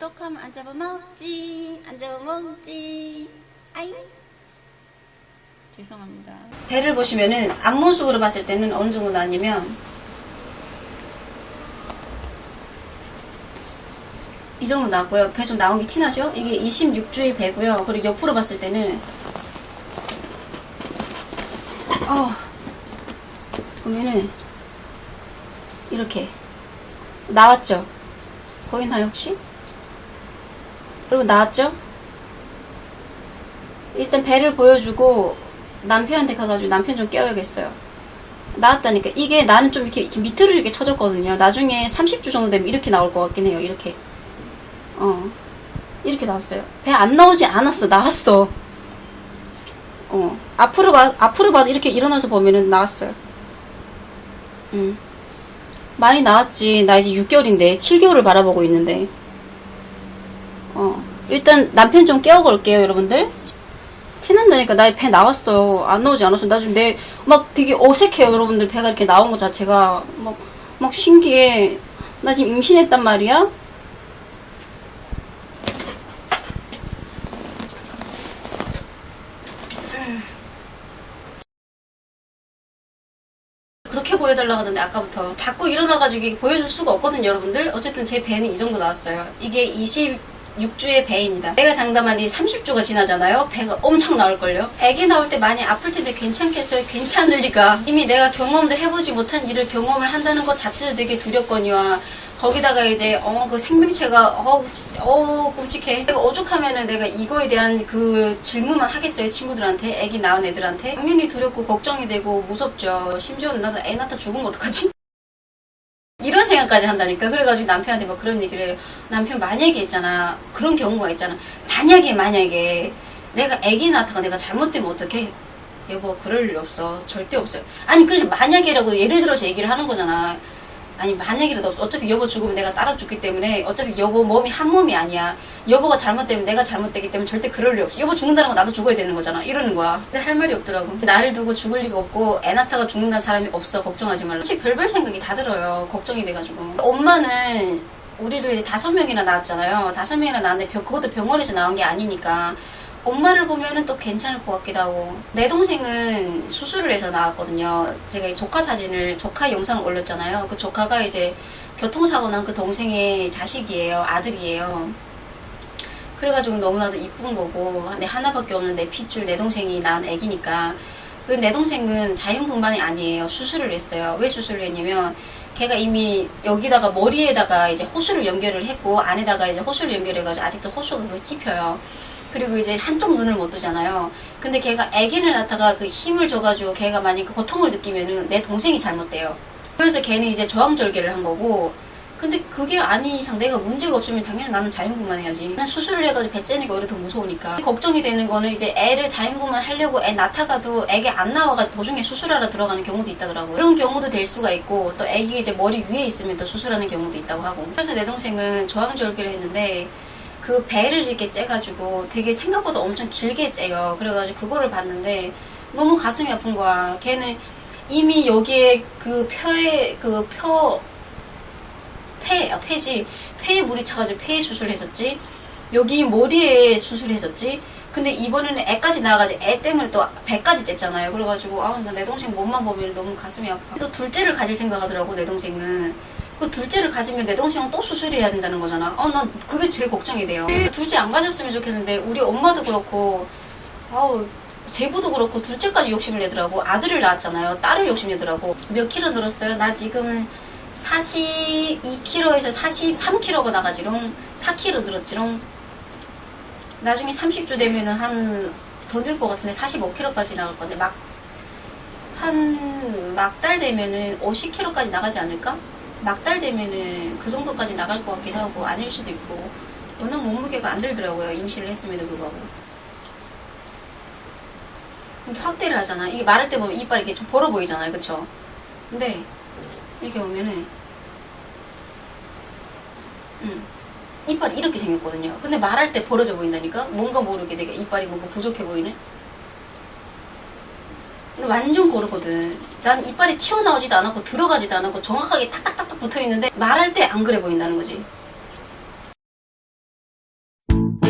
구독하면 안 잡아먹지 안 잡아먹지 아이 죄송합니다 배를 보시면은 앞모습으로 봤을 때는 어느 정도 나냐면 이 정도 나왔고요 배 좀 나온 게 티나죠? 이게 26주의 배고요 그리고 옆으로 봤을 때는 어 보면은 이렇게 나왔죠? 보이나요 혹시? 여러분 나왔죠? 일단 배를 보여주고 남편한테 가가지고 남편 좀 깨워야겠어요. 나왔다니까 이게 나는 좀 이렇게, 이렇게 밑으로 이렇게 쳐졌거든요. 나중에 30주 정도 되면 이렇게 나올 것 같긴 해요. 이렇게 어 이렇게 나왔어요. 배 안 나오지 않았어. 나왔어. 어 앞으로 봐 앞으로 봐도 이렇게 일어나서 보면은 나왔어요. 음. 많이 나왔지. 나 이제 6개월인데 7개월을 바라보고 있는데. 어. 일단 남편 좀 깨워걸게요, 여러분들. 티난다니까 나배 나왔어. 안 나오지 않았어. 나 지금 내 막 되게 어색해요, 여러분들. 배가 이렇게 나온 것 자체가 막, 막 신기해. 나 지금 임신했단 말이야. 그렇게 보여달라고 하던데 아까부터 자꾸 일어나가지고 보여줄 수가 없거든요 여러분들 어쨌든 제 배는 이 정도 나왔어요 이게 26주의 배입니다. 내가 장담한 이 30주가 지나잖아요. 배가 엄청 나올걸요? 애기 나올 때 많이 아플 텐데 괜찮겠어요? 괜찮을 리가. 이미 내가 경험도 해보지 못한 일을 경험을 한다는 것 자체도 되게 두렵거니와. 거기다가 이제 어 그 생명체가 어우 어 끔찍해. 내가 오죽하면은 내가 이거에 대한 그 질문만 하겠어요 친구들한테? 애기 낳은 애들한테? 당연히 두렵고 걱정이 되고 무섭죠. 심지어는 나도 애 낳다 죽으면 어떡하지 이런 생각까지 한다니까. 그래가지고 남편한테 막 그런 얘기를 남편 만약에 있잖아. 그런 경우가 있잖아. 만약에 만약에 내가 애기 낳다가 내가 잘못되면 어떡해? 여보 그럴 일 없어. 절대 없어요. 아니 그래 만약이라고 예를 들어서 얘기를 하는 거잖아 아니 만약이라도 없어. 어차피 여보 죽으면 내가 따라 죽기 때문에 어차피 여보 몸이 한 몸이 아니야. 여보가 잘못되면 내가 잘못되기 때문에 절대 그럴 일 없어. 여보 죽는다는 건 나도 죽어야 되는 거잖아. 이러는 거야. 근데 할 말이 없더라고. 나를 두고 죽을 리가 없고 애 낳다가 죽는다는 사람이 없어. 걱정하지 말라. 솔직히 별별 생각이 다 들어요. 걱정이 돼가지고. 엄마는 우리를 이제 다섯 명이나 낳았잖아요. 다섯 명이나 낳았는데 병- 그것도 병원에서 나온 게 아니니까 엄마를 보면은 또 괜찮을 것 같기도 하고. 내 동생은 수술을 해서 나왔거든요. 제가 이 조카 사진을 조카 영상을 올렸잖아요. 그 조카가 이제 교통사고 난 그 동생의 자식이에요. 아들이에요. 그래가지고 너무나도 이쁜 거고 내 하나밖에 없는 내 핏줄 내 동생이 낳은 애기니까. 그 내 동생은 자연분만이 아니에요. 수술을 했어요. 왜 수술을 했냐면 걔가 이미 여기다가 머리에다가 이제 호수를 연결을 했고 안에다가 이제 호수를 연결해가지고 아직도 호수가 그 찝혀요 그리고 이제 한쪽 눈을 못 뜨잖아요 근데 걔가 아기를 낳다가 그 힘을 줘가지고 걔가 만약 그 고통을 느끼면은 내 동생이 잘못돼요 그래서 걔는 이제 저항절개를 한 거고 근데 그게 아닌 이상 내가 문제가 없으면 당연히 나는 자연분만 해야지. 난 수술을 해가지고 배게 오히려 더 무서우니까. 걱정이 되는 거는 이제 애를 자연분만 하려고 애 낳다가도 애기 안 나와가지고 도중에 수술하러 들어가는 경우도 있다더라고요. 그런 경우도 될 수가 있고 또 애기 이제 머리 위에 있으면 또 수술하는 경우도 있다고 하고. 그래서 내 동생은 저항절개를 했는데 그 배를 이렇게 째가지고 되게 생각보다 엄청 길게 째요. 그래가지고 그거를 봤는데 너무 가슴이 아픈 거야. 걔는 이미 여기에 그 펴에 그 펴 폐, 아, 폐지. 폐에 물이 차가지고 폐 수술을 했었지. 여기 머리에 수술을 했었지. 근데 이번에는 애까지 나와가지고 애 때문에 또 배까지 쨌잖아요. 그래가지고 아, 나 내 동생 몸만 보면 너무 가슴이 아파. 또 둘째를 가질 생각하더라고, 내 동생은. 그 둘째를 가지면 내 동생은 또 수술해야 된다는 거잖아. 어, 난 그게 제일 걱정이 돼요. 둘째 안 가졌으면 좋겠는데, 우리 엄마도 그렇고, 아우, 제부도 그렇고, 둘째까지 욕심을 내더라고. 아들을 낳았잖아요. 딸을 욕심 내더라고. 몇 킬로 늘었어요? 나 지금 42kg에서 43kg가 나가지롱 4kg 늘었지롱 나중에 30주 되면은 한 더 늘 것 같은데 45kg까지 나갈 건데 막 한 막달 되면은 50kg까지 나가지 않을까? 막달 되면은 그 정도까지 나갈 것 같기도 하고 아닐 수도 있고 워낙 몸무게가 안 들더라고요 임신을 했음에도 불구하고 확대를 하잖아 이게 마를 때 보면 이빨 이렇게 좀 벌어 보이잖아요 그쵸? 근데 이렇게 보면은 음, 이빨이 이렇게 생겼거든요. 근데 말할 때 벌어져 보인다니까? 뭔가 모르게 내가 이빨이 뭔가 부족해 보이네? 근데 완전 고르거든. 난 이빨이 튀어나오지도 않았고 들어가지도 않았고 정확하게 탁탁탁탁 붙어 있는데 말할 때 안 그래 보인다는 거지. 네.